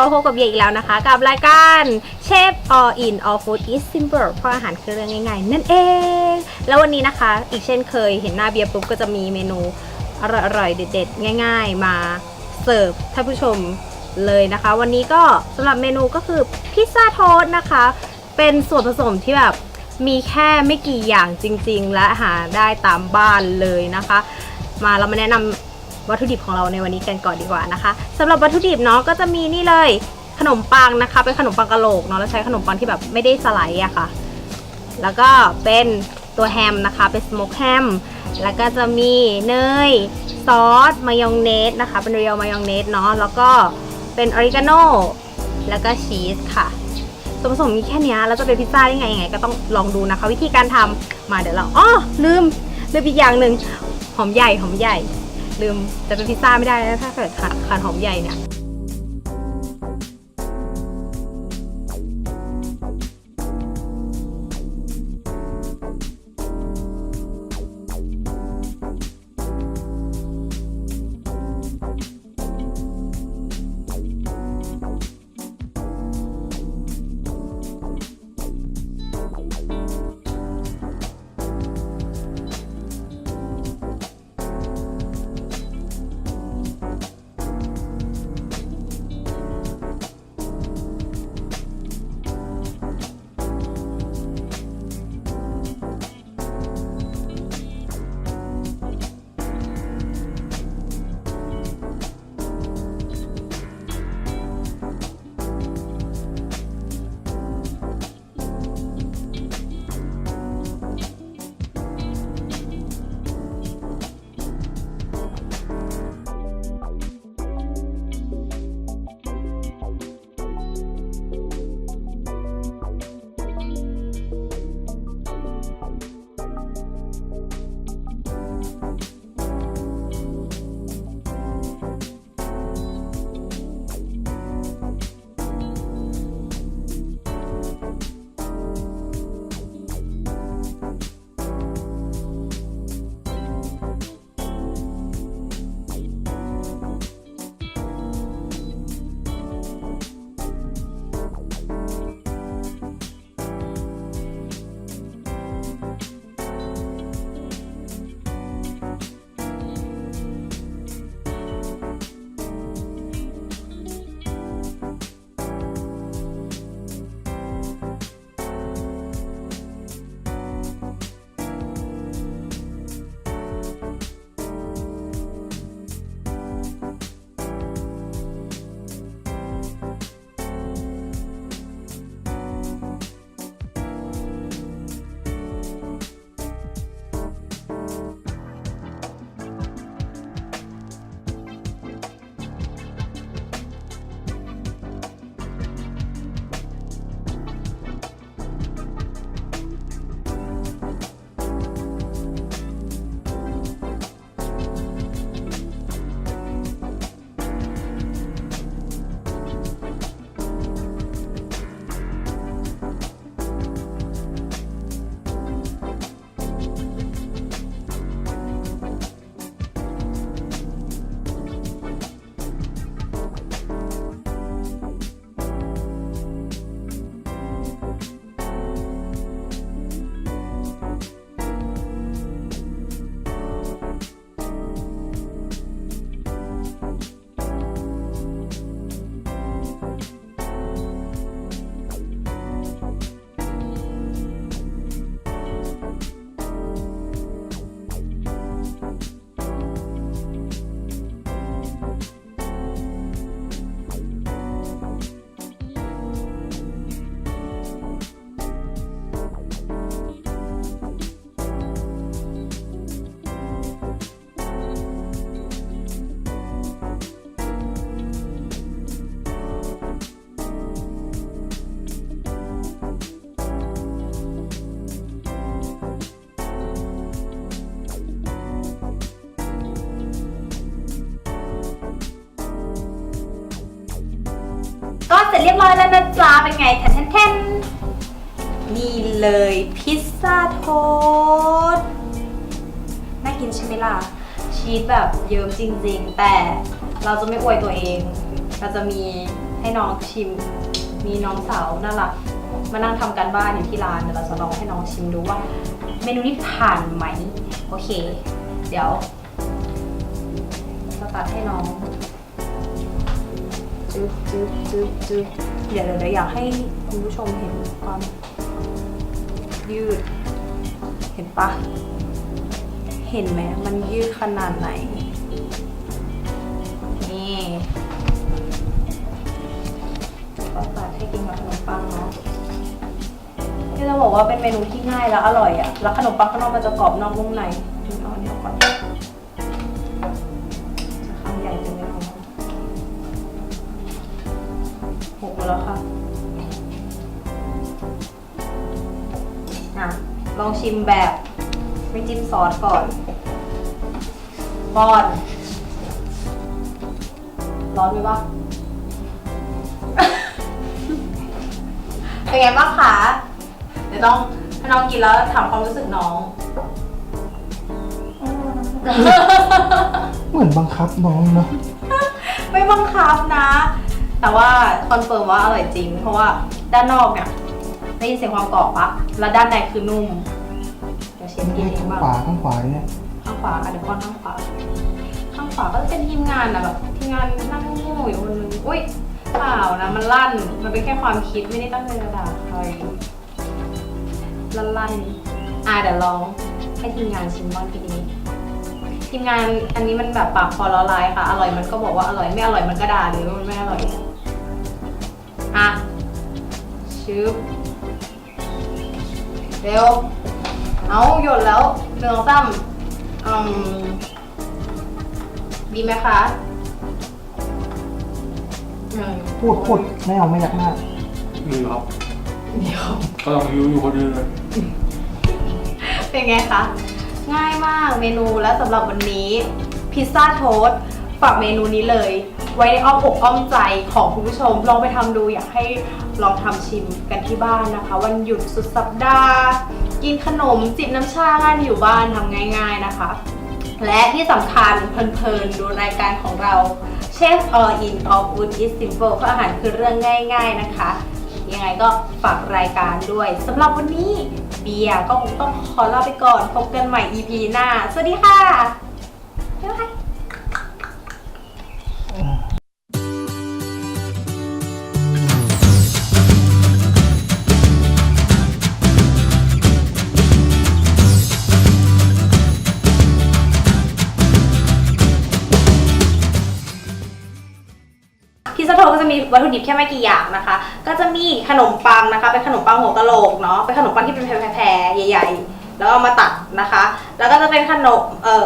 มาพบกับเบียร์อีกแล้วนะคะ กับรายการเชฟ all in all food is simple เพราะอาหารคือเรื่องง่ายๆ นั่นเอง แล้ววันนี้นะคะ อีกเช่นเคยเห็นหน้าเบียร์ปุ๊บก็จะมีเมนูอร่อยๆ เด็ดๆ ง่ายๆ มาเสิร์ฟท่านผู้ชมเลยนะคะ วันนี้ก็สำหรับเมนูก็คือพิซซ่าโทสนะคะ เป็นส่วนผสมที่แบบมีแค่ไม่กี่อย่างจริงๆ และหาได้ตามบ้านเลยนะคะ มาเรามาแนะนำ วัตถุดิบของเราในวันนี้กันก่อนดีกว่านะคะสำหรับวัตถุดิบเนาะก็จะมีนี่เลยขนมปังนะคะ เป็นขนมปังกะโหลกเนาะแล้วใช้ขนมปังที่แบบไม่ได้สไลด์อะค่ะ แล้วก็เป็นตัวแฮมนะคะ เป็นสโมกแฮมแล้วก็จะมีเนยซอสมายองเนสนะคะ เป็นเรียวมายองเนสเนาะแล้วก็เป็นออริกาโนแล้วก็ชีสค่ะส่วนผสมมีแค่นี้แล้วจะเป็นพิซซ่าได้ไงยังไง ก็ต้องลองดูนะคะ วิธีการทำมาเดี๋ยวเราอ๋อลืมลืมอีกอย่างหนึ่งหอมใหญ่หอมใหญ่ ลืมจะเป็นพิซซ่าไม่ได้นะถ้าเกิดขาดขาดหอมใหญ่เนี่ย ร้อยแล้วนะจ๊ะเป็นไงแทนแทนนนี่เลยพิซซ่าโทสน่ากินใช่ไหมล่ะ ชีสแบบเยิ้มจริง ๆ แต่เราจะไม่อวยตัวเอง เราจะมีให้น้องชิม มีน้องสาวน่ารักมานั่งทำการบ้านอยู่ที่ร้านเดี๋ยวเราจะลองให้น้องชิมดูว่า เมนูนี้ผ่านไหม โอเค เดี๋ยวจะตัดให้น้อง จึ๊บจึ๊บจึ๊บจึ๊บเดี๋ยวเดี๋ยวเดี๋ยวอยากให้คุณผู้ชมเห็นความยืด เห็นปะเห็นไหมมันยืดขนาดไหน นี่ก็ตัดให้กินกับขนมปังเนาะที่เราบอกว่าเป็นเมนูที่ง่ายและอร่อยอะแล้วขนมปังข้างนอกมันจะกรอบนอกนุ่มใน มดแล้วค่ะอะ ลองชิมแบบไม่จิ้มซอสก่อนป้อน ร้อนไหมวะเป็นไงบ้างคะเดี๋ยวต้องถ้าน้องกินแล้วถามความรู้สึกน้อง เหมือนบังคับน้องเนาะไม่บังคับนะ แต่ว่าคอนเฟิร์มว่าอร่อยจริง เพราะว่าด้านนอกเนี่ยได้ยินเสียงความกรอบปะแล้วด้านในคือนุ่มเดี๋ยวเชฟไม่กินได้เองข้างบ้างขวาข้างขวาเนี่ยข้างขวาอะเดี๋ยวป้อนข้างขวา ข้างขวาก็จะเป็นทีมงานอะแบบทีมงานนั่งโง่อยู่คนนึงอุ้ยเปล่านะมันลั่น มันเป็นแค่ความคิดไม่ได้ตั้งใจจะด่าใครลั่นลั่นๆอะเดี๋ยวลองให้ทีมงานชิมบ้างทีนี้ ทีมงานอันนี้มันแบบปากคอละลายค่ะ อร่อยมันก็บอกว่าอร่อยไม่อร่อยมันก็ด่าเลยว่ามันไม่อร่อยอะ ชืบเร็ว เอาหยดแล้วหนึ่งซ้ำอืมดีไหมคะอืมพูดพูดไม่เอาไม่ยักหน้ามีครับเดี๋ยวกำลังอยู่อยู่คนเดียวเลยเป็นไงคะ ง่ายมากเมนูและสำหรับวันนี้ พิซซ่าโทสต์ฝากเมนูนี้เลย ไว้ในอ้อมอกอ้อมใจของคุณผู้ชม ลองไปทำดูอยากให้ลองทำชิมกันที่บ้านนะคะ วันหยุดสุดสัปดาห์ กินขนมจิบน้ำชางานอยู่บ้านทำง่าย ๆนะคะ และที่สำคัญเพลินๆ ดูรายการของเราเชฟ all in all food is simple เพราะอาหารคือเรื่องง่าย ๆนะคะ ยังไงก็ฝากรายการด้วยสำหรับวันนี้เบียร์ก็คงต้องขอลาไปก่อน พบกันใหม่ EP หน้า สวัสดีค่ะ บ๊ายบาย จะมีวัตถุดิบแค่ไม่กี่อย่างนะคะ ก็จะมีขนมปังนะคะ เป็นขนมปังหัวกะโหลกเนาะ เป็นขนมปังที่เป็นแผ่ๆใหญ่ ๆ แล้วเอามาตัดนะคะ แล้วก็จะเป็นขนม เอ่อ